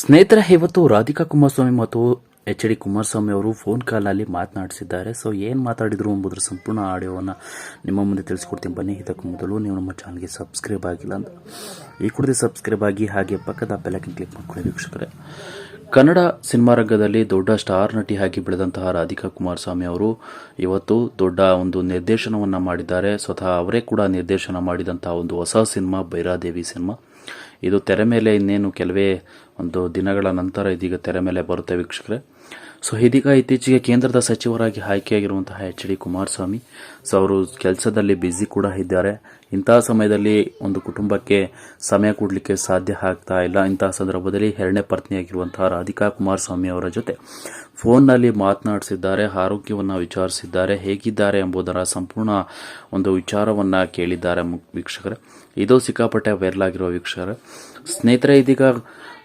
ಸ್ನೇಹಿತರೆ, ಇವತ್ತು ರಾಧಿಕಾ ಕುಮಾರಸ್ವಾಮಿ ಮತ್ತು ಎಚ್ ಡಿ ಕುಮಾರಸ್ವಾಮಿ ಅವರು ಫೋನ್ ಕಾಲ್ನಲ್ಲಿ ಮಾತನಾಡಿಸಿದ್ದಾರೆ. ಸೊ ಏನು ಮಾತಾಡಿದರು ಎಂಬುದರ ಸಂಪೂರ್ಣ ಆಡಿಯೋವನ್ನು ನಿಮ್ಮ ಮುಂದೆ ತಿಳಿಸ್ಕೊಡ್ತೀನಿ ಬನ್ನಿ. ಇದಕ್ಕೂ ಮೊದಲು ನೀವು ನಮ್ಮ ಚಾನಲ್ಗೆ ಸಬ್ಸ್ಕ್ರೈಬ್ ಆಗಿಲ್ಲ ಅಂತ ಈ ಕುರಿತು ಸಬ್ಸ್ಕ್ರೈಬ್ ಆಗಿ ಹಾಗೆ ಪಕ್ಕದ ಬೆಲಕನ್ ಕ್ಲಿಕ್ ಮಾಡ್ಕೊಳ್ಳಿ ವೀಕ್ಷಕರೇ. ಕನ್ನಡ ಸಿನಿಮಾ ರಂಗದಲ್ಲಿ ದೊಡ್ಡ ಸ್ಟಾರ್ ನಟಿಯಾಗಿ ಬೆಳೆದಂತಹ ರಾಧಿಕಾ ಕುಮಾರಸ್ವಾಮಿ ಅವರು ಇವತ್ತು ದೊಡ್ಡ ಒಂದು ನಿರ್ದೇಶನವನ್ನು ಮಾಡಿದ್ದಾರೆ. ಸ್ವತಃ ಅವರೇ ಕೂಡ ನಿರ್ದೇಶನ ಮಾಡಿದಂತಹ ಒಂದು ಹೊಸ ಸಿನಿಮಾ ಬೈರಾದೇವಿ ಸಿನಿಮಾ ಇದು ತೆರೆ ಮೇಲೆ ಇನ್ನೇನು ಕೆಲವೇ ಒಂದು ದಿನಗಳ ನಂತರ ಇದೀಗ ತೆರೆ ಮೇಲೆ ಬರುತ್ತೆ ವೀಕ್ಷಕರೇ. ಸೊ ಇದೀಗ ಇತ್ತೀಚೆಗೆ ಕೇಂದ್ರದ ಸಚಿವರಾಗಿ ಆಯ್ಕೆಯಾಗಿರುವಂತಹ ಎಚ್ ಡಿ ಕುಮಾರಸ್ವಾಮಿ. ಸೊ ಅವರು ಕೆಲಸದಲ್ಲಿ ಬ್ಯುಸಿ ಕೂಡ ಇದ್ದಾರೆ. ಇಂತಹ ಸಮಯದಲ್ಲಿ ಒಂದು ಕುಟುಂಬಕ್ಕೆ ಸಮಯ ಕೊಡಲಿಕ್ಕೆ ಸಾಧ್ಯ ಆಗ್ತಾ ಇಲ್ಲ. ಇಂತಹ ಸಂದರ್ಭದಲ್ಲಿ ಎರಡನೇ ಪತ್ನಿಯಾಗಿರುವಂತಹ ರಾಧಿಕಾ ಕುಮಾರಸ್ವಾಮಿ ಅವರ ಜೊತೆ ಫೋನ್ನಲ್ಲಿ ಮಾತನಾಡಿಸಿದ್ದಾರೆ, ಆರೋಗ್ಯವನ್ನು ವಿಚಾರಿಸಿದ್ದಾರೆ, ಹೇಗಿದ್ದಾರೆ ಎಂಬುದರ ಸಂಪೂರ್ಣ ಒಂದು ವಿಚಾರವನ್ನು ಕೇಳಿದ್ದಾರೆ ವೀಕ್ಷಕರೇ. ಇದು ಸಿಕ್ಕಾಪಟ್ಟೆ ವೈರಲ್ ಆಗಿರುವ ವೀಕ್ಷಕರೇ ಸ್ನೇಹಿತರೆ, ಇದೀಗ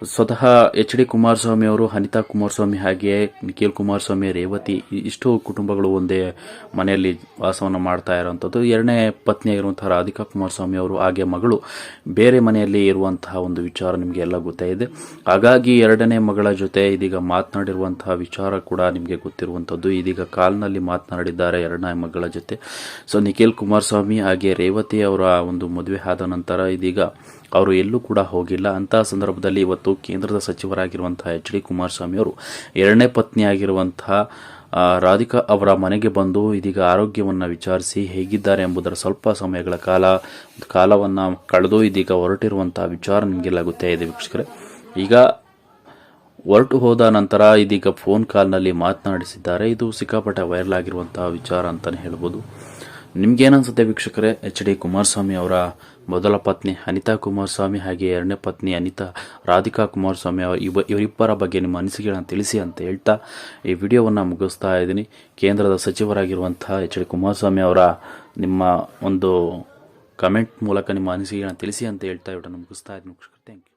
ಸ್ವತಃ ಎಚ್ ಡಿ ಕುಮಾರಸ್ವಾಮಿ ಅವರು, ಅನಿತಾ ಕುಮಾರಸ್ವಾಮಿ ಹಾಗೆಯೇ ನಿಖಿಲ್ ಕುಮಾರಸ್ವಾಮಿ, ರೇವತಿ, ಇಷ್ಟು ಕುಟುಂಬಗಳು ಒಂದೇ ಮನೆಯಲ್ಲಿ ವಾಸವನ್ನು ಮಾಡ್ತಾ ಇರುವಂಥದ್ದು. ಎರಡನೇ ಪತ್ನಿಯಾಗಿರುವಂತಹ ರಾಧಿಕಾ ಕುಮಾರಸ್ವಾಮಿ ಅವರು, ಹಾಗೆ ಮಗಳು ಬೇರೆ ಮನೆಯಲ್ಲಿ ಇರುವಂತಹ ಒಂದು ವಿಚಾರ ನಿಮಗೆ ಎಲ್ಲ ಗೊತ್ತೇ ಇದೆ. ಹಾಗಾಗಿ ಎರಡನೇ ಮಗಳ ಜೊತೆ ಇದೀಗ ಮಾತನಾಡಿರುವಂತಹ ವಿಚಾರ ಕೂಡ ನಿಮಗೆ ಗೊತ್ತಿರುವಂಥದ್ದು. ಇದೀಗ ಕಾಲ್ನಲ್ಲಿ ಮಾತನಾಡಿದ್ದಾರೆ ಎರಡನೇ ಮಗಳ ಜೊತೆ. ಸೊ ನಿಖಿಲ್ ಕುಮಾರಸ್ವಾಮಿ ಹಾಗೆ ರೇವತಿ ಅವರ ಒಂದು ಮದುವೆ ಆದ ನಂತರ ಇದೀಗ ಅವರು ಎಲ್ಲೂ ಕೂಡ ಹೋಗಿಲ್ಲ. ಅಂತಹ ಸಂದರ್ಭದಲ್ಲಿ ಇವತ್ತು ಕೇಂದ್ರದ ಸಚಿವರಾಗಿರುವಂತಹ ಎಚ್ ಡಿ ಕುಮಾರಸ್ವಾಮಿ ಅವರು ಎರಡನೇ ಪತ್ನಿಯಾಗಿರುವಂತಹ ರಾಧಿಕಾ ಅವರ ಮನೆಗೆ ಬಂದು ಇದೀಗ ಆರೋಗ್ಯವನ್ನು ವಿಚಾರಿಸಿ ಹೇಗಿದ್ದಾರೆ ಎಂಬುದರ ಸ್ವಲ್ಪ ಸಮಯಗಳ ಕಾಲ, ಕಾಲವನ್ನು ಕಳೆದು ಇದೀಗ ಹೊರಟಿರುವಂತಹ ವಿಚಾರ ನಿಮಗೆಲ್ಲ ಇದೆ ವೀಕ್ಷಕರೇ. ಈಗ ಹೊರಟು ಹೋದ ನಂತರ ಇದೀಗ ಫೋನ್ ಕಾಲ್ನಲ್ಲಿ ಮಾತನಾಡಿಸಿದ್ದಾರೆ. ಇದು ಸಿಕ್ಕಾಪಟ್ಟೆ ವೈರಲ್ ಆಗಿರುವಂತಹ ವಿಚಾರ ಅಂತಲೇ ಹೇಳ್ಬೋದು. ನಿಮ್ಗೇನನ್ಸುತ್ತೆ ವೀಕ್ಷಕರೇ? ಎಚ್ ಡಿ ಕುಮಾರಸ್ವಾಮಿ ಅವರ ಮೊದಲ ಪತ್ನಿ ಅನಿತಾ ಕುಮಾರಸ್ವಾಮಿ ಹಾಗೆ ಎರಡನೇ ಪತ್ನಿ ಅನಿತಾ ರಾಧಿಕಾ ಕುಮಾರಸ್ವಾಮಿ ಅವರ ಇವ, ಇವರಿಬ್ಬರ ಬಗ್ಗೆ ನಿಮ್ಮ ಅನಿಸಿಕೆಗಳನ್ನು ತಿಳಿಸಿ ಅಂತ ಹೇಳ್ತಾ ಈ ವಿಡಿಯೋವನ್ನು ಮುಗಿಸ್ತಾ ಇದ್ದೀನಿ. ಕೇಂದ್ರದ ಸಚಿವರಾಗಿರುವಂತಹ ಎಚ್ ಡಿ ಕುಮಾರಸ್ವಾಮಿ ಅವರ ನಿಮ್ಮ ಒಂದು ಕಮೆಂಟ್ ಮೂಲಕ ನಿಮ್ಮ ಅನಿಸಿಕೆಗಳನ್ನು ತಿಳಿಸಿ ಅಂತ ಹೇಳ್ತಾ ಇವಟನ್ನು ಮುಗಿಸ್ತಾ ಇದ್ದೀನಿ ಥ್ಯಾಂಕ್ ಯು